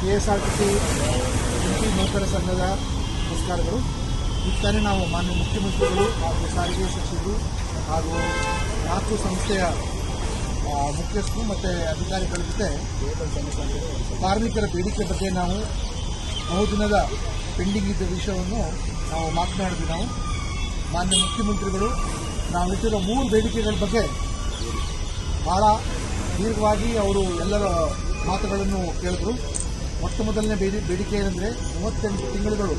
K S R T C ಎಂಟಿ ನೌಕರ ಸಂಘದ ಪುರಸ್ಕಾರಗಳು ಇತ್ತಾನೆ ತಾನೇ ನಾವು ಮಾನ್ಯ ಮುಖ್ಯಮಂತ್ರಿಗಳು ಹಾಗೂ ಸಾರಿಗೆ ಸಚಿವರು ಹಾಗೂ ನಾಲ್ಕು ಸಂಸ್ಥೆಯ ಮುಖ್ಯಸ್ಥರು ಮತ್ತು ಅಧಿಕಾರಿಗಳ ಜೊತೆ ಕಾರ್ಮಿಕರ ಬೇಡಿಕೆ ಬಗ್ಗೆ ನಾವು ಬಹುದಿನದ ಪೆಂಡಿಂಗ್ ಇದ್ದ ವಿಷಯವನ್ನು ನಾವು ಮಾತನಾಡಿದ್ವಿ ನಾವು. ಮಾನ್ಯ ಮುಖ್ಯಮಂತ್ರಿಗಳು, ನಾವು ಇಟ್ಟಿರೋ ಮೂರು ಬೇಡಿಕೆಗಳ ಬಗ್ಗೆ ಭಾಳ ದೀರ್ಘವಾಗಿ ಅವರು ಎಲ್ಲರ ಮಾತುಗಳನ್ನು ಕೇಳಿದ್ರು. ಮೊಟ್ಟ ಮೊದಲನೇ ಬೇಡಿ, ಬೇಡಿಕೆ ಏನಂದರೆ ಮೂವತ್ತೆಂಟು ತಿಂಗಳುಗಳು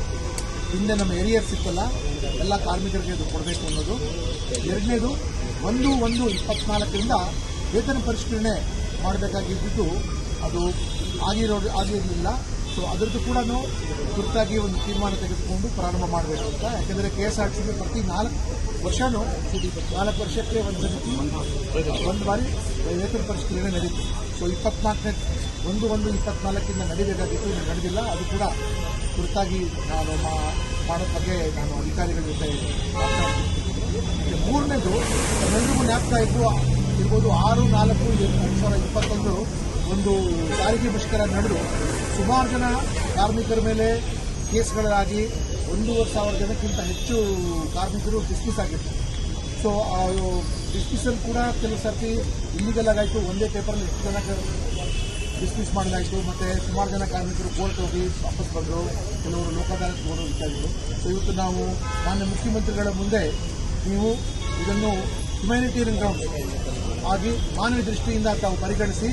ಹಿಂದೆ ನಮ್ಮ ಎರಿಯರ್ ಸಿಕ್ಕಲ್ಲ, ಎಲ್ಲ ಕಾರ್ಮಿಕರಿಗೆ ಇದು ಕೊಡಬೇಕು ಅನ್ನೋದು. ಎರಡನೇದು, ಒಂದು ಒಂದು ಇಪ್ಪತ್ನಾಲ್ಕರಿಂದ ವೇತನ ಪರಿಷ್ಕರಣೆ ಮಾಡಬೇಕಾಗಿದ್ದು ಅದು ಆಗಿರೋ, ಆಗಿರಲಿಲ್ಲ. ಸೊ ಅದರದ್ದು ಕೂಡ ತುರ್ತಾಗಿ ಒಂದು ತೀರ್ಮಾನ ತೆಗೆದುಕೊಂಡು ಪ್ರಾರಂಭ ಮಾಡಬೇಕು ಅಂತ. ಯಾಕೆಂದರೆ K S R T C ಪ್ರತಿ ನಾಲ್ಕು ವರ್ಷನೂ ನಾಲ್ಕು ವರ್ಷಕ್ಕೆ ಒಂದು ಒಂದು ಬಾರಿ ವೇತನ ಪರಿಷ್ಕರಣೆ ನಡೀತು. ಸೊ ಇಪ್ಪತ್ನಾಲ್ಕನೇ, ಒಂದು ಒಂದು, ಇಪ್ಪತ್ನಾಲ್ಕಿಂದ ನಡೀಬೇಕಾಗಿತ್ತು ಇನ್ನು ನಡೆದಿಲ್ಲ. ಅದು ಕೂಡ ತುರ್ತಾಗಿ ನಾನು ಮಾಡೋ ಬಗ್ಗೆ ನಾನು ಅಧಿಕಾರಿಗಳ ಜೊತೆ ಮಾತನಾಡ್ತೀನಿ ಮತ್ತೆ ಮೂರನೇದು ಎಲ್ಲರಿಗೂ ಜ್ಞಾಪಕ ಇದ್ದು ಇರ್ಬೋದು ಆರು, ನಾಲ್ಕು ಎರಡು ಸಾವಿರದ ಇಪ್ಪತ್ತೊಂದು ಒಂದು ಸಾರಿಗೆ ಮುಷ್ಕರ ನಡೆದು ಸುಮಾರು ಜನ ಕಾರ್ಮಿಕರ ಮೇಲೆ ಕೇಸ್ಗಳಾಗಿ ಒಂದೂವರೆ ಸಾವಿರ ಜನಕ್ಕಿಂತ ಹೆಚ್ಚು ಕಾರ್ಮಿಕರು ಡಿಸ್ಮಿಸ್ ಆಗಿರ್ತಾರೆ ಸೊ ಡಿಸ್ಮಿಸಲ್ ಕೂಡ ಕೆಲವು ಸರ್ತಿ ಇಲ್ಲಿಗೆಲ್ಲ ಆಗಾಯಿತು. ಒಂದೇ ಪೇಪರಲ್ಲಿ ಎಷ್ಟು ಜನ ಡಿಸ್ಮಿಸ್ ಮಾಡಲಾಯಿತು ಮತ್ತು ಸುಮಾರು ಜನ ಕಾರ್ಮಿಕರು ಕೋರ್ಟ್ ಹೋಗಿ ವಾಪಸ್ ಬಂದರು. ಕೆಲವರು ಲೋಕಾದಾಯ ಹೋಗೋರು ಇತ್ಯಾದಿಗಳು ಸೊ ಇವತ್ತು ನಾವು ಮಾನ್ಯ ಮುಖ್ಯಮಂತ್ರಿಗಳ ಮುಂದೆ ನೀವು ಇದನ್ನು ಹ್ಯುಮ್ಯಾನಿಟೇರಿಯನ್ ಗ್ರೌಂಡ್ ಆಗಿ ಮಾನವ ದೃಷ್ಟಿಯಿಂದ ತಾವು ಪರಿಗಣಿಸಿ,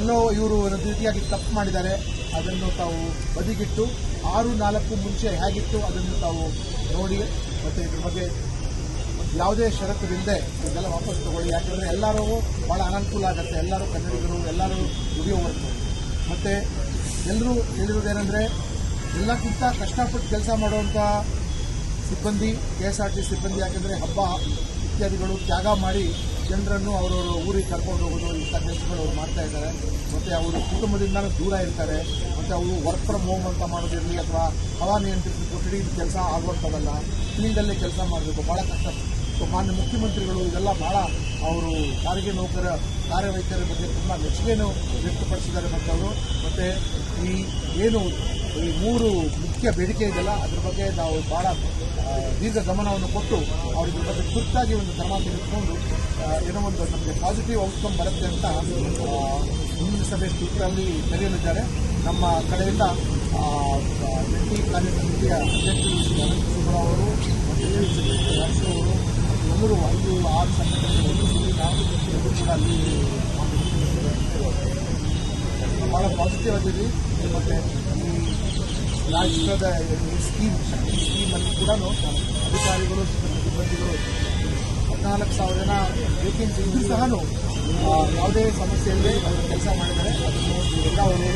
ಎಲ್ಲೋ ಇವರು ರೀತಿಯಾಗಿ ತಪ್ಪು ಮಾಡಿದ್ದಾರೆ. ಅದನ್ನು ತಾವು ಬದಿಗಿಟ್ಟು, ಆರು ನಾಲ್ಕು ಮುಂಚೆ ಹೇಗಿತ್ತು ಅದನ್ನು ತಾವು ನೋಡಿ, ಮತ್ತು ಇದ್ರ ಬಗ್ಗೆ ಯಾವುದೇ ಷರತ್ತಿಲ್ಲದೆ ಇದೆಲ್ಲ ವಾಪಸ್ ತಗೊಳ್ಳಿ. ಯಾಕಂದರೆ ಎಲ್ಲರೂ ಭಾಳ ಅನನುಕೂಲ ಆಗುತ್ತೆ. ಎಲ್ಲರೂ ಕನ್ನಡಿಗರು, ಎಲ್ಲರೂ ದುಡಿಯೋವರೆಗೂ ಮತ್ತು ಎಲ್ಲರೂ ಹೇಳಿರೋದೇನೆಂದರೆ, ಎಲ್ಲಕ್ಕಿಂತ ಕಷ್ಟಪಟ್ಟು ಕೆಲಸ ಮಾಡುವಂಥ ಸಿಬ್ಬಂದಿ ಕೆ ಎಸ್ ಆರ್ ಟಿ ಸಿಬ್ಬಂದಿ, ಯಾಕೆಂದರೆ ಹಬ್ಬ ಇತ್ಯಾದಿಗಳು ತ್ಯಾಗ ಮಾಡಿ ಜನರನ್ನು ಅವರವರ ಊರಿಗೆ ಕರ್ಕೊಂಡು ಹೋಗೋದು, ಇಂಥ ಕೆಲಸಗಳು ಅವ್ರು ಮಾಡ್ತಾ ಇದ್ದಾರೆ. ಮತ್ತು ಅವರು ಕುಟುಂಬದಿಂದ ದೂರ ಇರ್ತಾರೆ. ಮತ್ತು ಅವರು ವರ್ಕ್ ಫ್ರಮ್ ಹೋಮ್ ಅಂತ ಮಾಡೋದಿರಲಿ ಅಥವಾ ಹವಾ ನಿಯಂತ್ರಿತ ಕೊಠಡಿ ಕೆಲಸ ಆಗುವಂಥದ್ದಲ್ಲ ಫೀಲ್ಡಲ್ಲೇ ಕೆಲಸ ಮಾಡಬೇಕು. ಭಾಳ ಕಷ್ಟ ಸೊ ಮಾನ್ಯ ಮುಖ್ಯಮಂತ್ರಿಗಳು ಇದೆಲ್ಲ ಬಹಳ ಅವರು ಸಾರಿಗೆ ನೌಕರ ಕಾರ್ಯವೈಖರಿ ಬಗ್ಗೆ ತುಂಬ ಮೆಚ್ಚುಗೆಯನ್ನು ವ್ಯಕ್ತಪಡಿಸಿದ್ದಾರೆ ಮತ್ತು ಅವರು. ಮತ್ತು ಈ ಏನು ಈ ಮೂರು ಮುಖ್ಯ ಬೇಡಿಕೆ ಇದೆಯಲ್ಲ ಅದ್ರ ಬಗ್ಗೆ ನಾವು ಆ, ದೀರ್ಘ ಗಮನವನ್ನು ಕೊಟ್ಟು ಅವ್ರ ಇದ್ರ ಬಗ್ಗೆ ತುರ್ತಾಗಿ ಒಂದು ಕ್ರಮ ತೆಗೆದುಕೊಂಡು ಏನೋ ಒಂದು ನಮಗೆ ಪಾಸಿಟಿವ್ ಔಟ್ಕಮ್ ಬರುತ್ತೆ ಅಂತ ಮುಂದಿನ ಸಭೆ ಸ್ಪೀಕರಲ್ಲಿ ಕರೆಯಲಿದ್ದಾರೆ ನಮ್ಮ ಕಡೆಯಿಂದ ಜಂಟಿ ಕಾರ್ಯ ಸಮಿತಿಯ ಅಧ್ಯಕ್ಷರು ಅನಂತ ಸುಬ್ಬರಾವ್ ಅವರು ಮತ್ತು ರಾಜು ಮೂರು ಐದು ಆರು ಸಂಘಟನೆಗಳಲ್ಲಿ ನಾವು ಅಲ್ಲಿ ಭಾಳ ಪಾಸಿಟಿವ್ ಆಗಿದ್ವಿ ಮತ್ತು ಈ ರಾಜ್ಯದ ಸ್ಕೀಮ್ ಶಕ್ತಿ ಸ್ಕೀಮಲ್ಲಿ ಕೂಡ ಅಧಿಕಾರಿಗಳು, ಸಿಬ್ಬಂದಿಗಳು ಹದಿನಾಲ್ಕು ಸಾವಿರ ಜನ ವೇಕೆನ್ಸಿ ಸಹ ಯಾವುದೇ ಸಮಸ್ಯೆ ಇಲ್ಲದೆ ಅವರು ಕೆಲಸ ಮಾಡಿದರೆ ಎಲ್ಲ ಅವರು